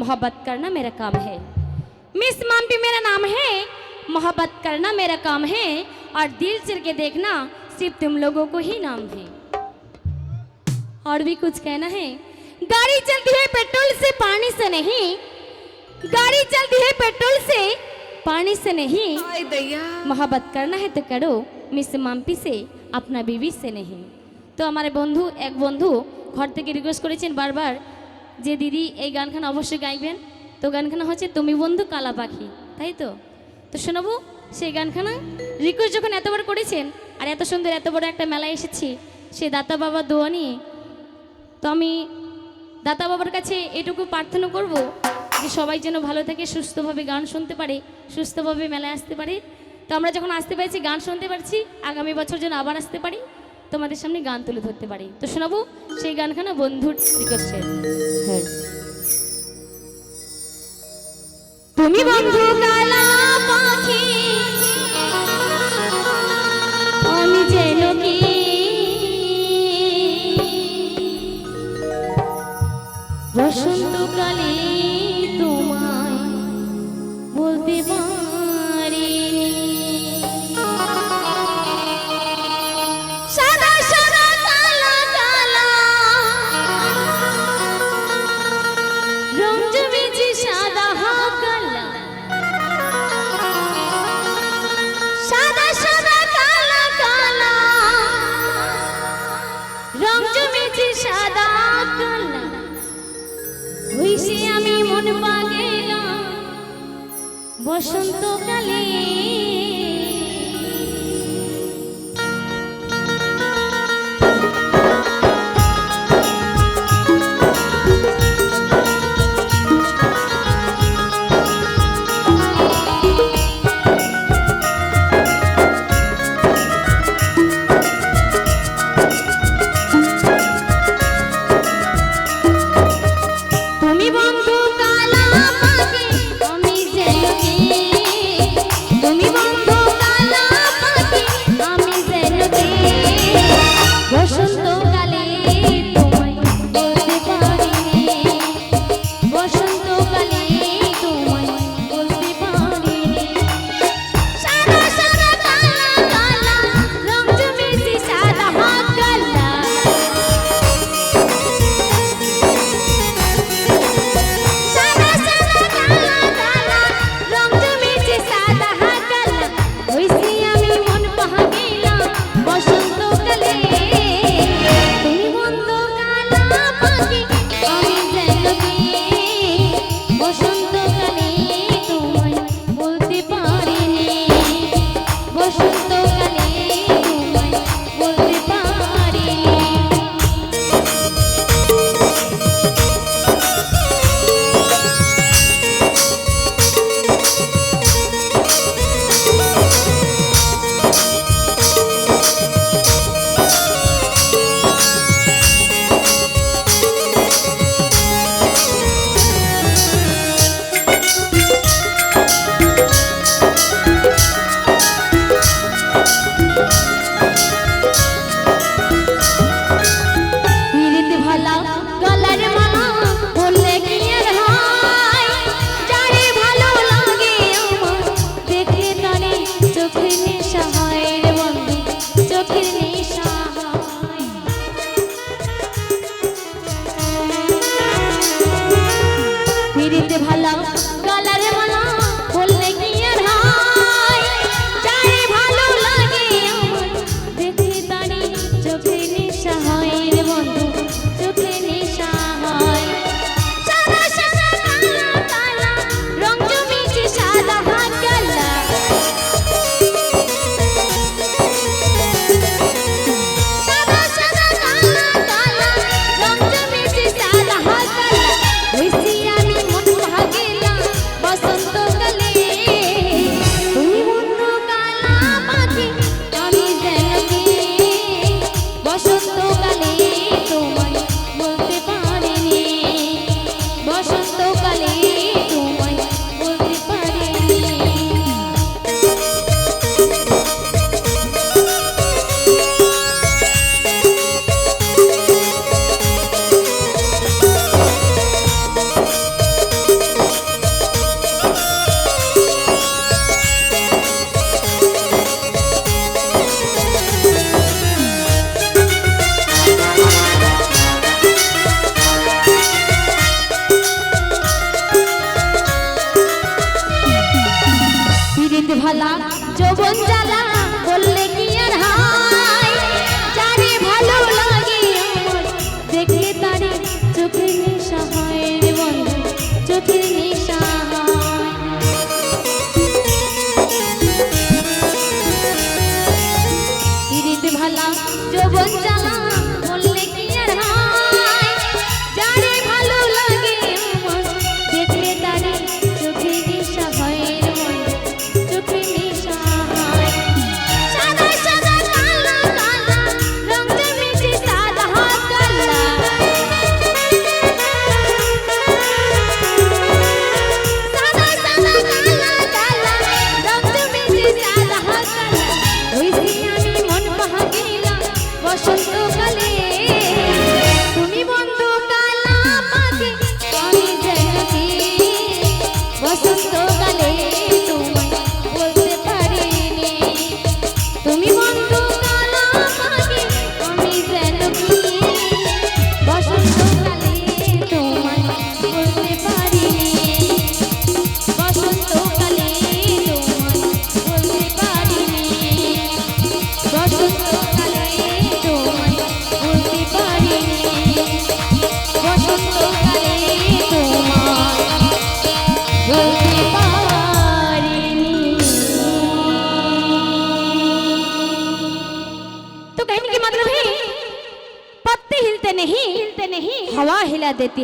मोहब्बत करना मेरा काम है मिस माम्पी मेरा नाम है मोहब्बत करना मेरा काम है और दिल चिर के देखना सिर्फ तुम लोगों को ही नाम है और भी कुछ कहना है गाड़ी चलती है पेट्रोल से पानी से नहीं गाड़ी चलती है पेट्रोल से पानी से नहीं হায় দয়া मोहब्बत करना है तो करो मिस মাম্পি से अपना बीवी से नहीं তো আমার বন্ধু এক বন্ধু ঘর থেকে রিকোয়েস্ট করেছেন বারবার যে দিদি এই গানখানা অবশ্যই গাইবেন। তো গানখানা হচ্ছে তুমি বন্ধু কালা পাখি, তাই তো? তো শোনাবো, সেই গানখানা রিকোয়েস্ট যখন এতবার করেছেন, আর এত সুন্দর এত বড় একটা মেলায় এসেছি সে দাতা বাবা দোয়া নিয়ে, তো আমি দাতা বাবার কাছে এটুকু প্রার্থনা করব যে সবাই যেন ভালো থাকে, সুস্থভাবে গান শুনতে পারে, সুস্থভাবে মেলায় আসতে পারে। তো আমরা যখন আসতে পেরেছি, গান শুনতে পারছি, আগামী বছর যেন আবার আসতে পারি। তোমাদের সামনে গান তুলে ধরতে পারি। তো শোনাবো সেই গানখানা বন্ধুর রিকোয়েস্টে হ্যাঁ। তুমি বন্ধু কালা পাখি আমি যেন কি বসন্তকালে তোমায় বলতে পারিনি হইছে আমি মন পাগে বসন্তকালে গলার মালা বললে de ti.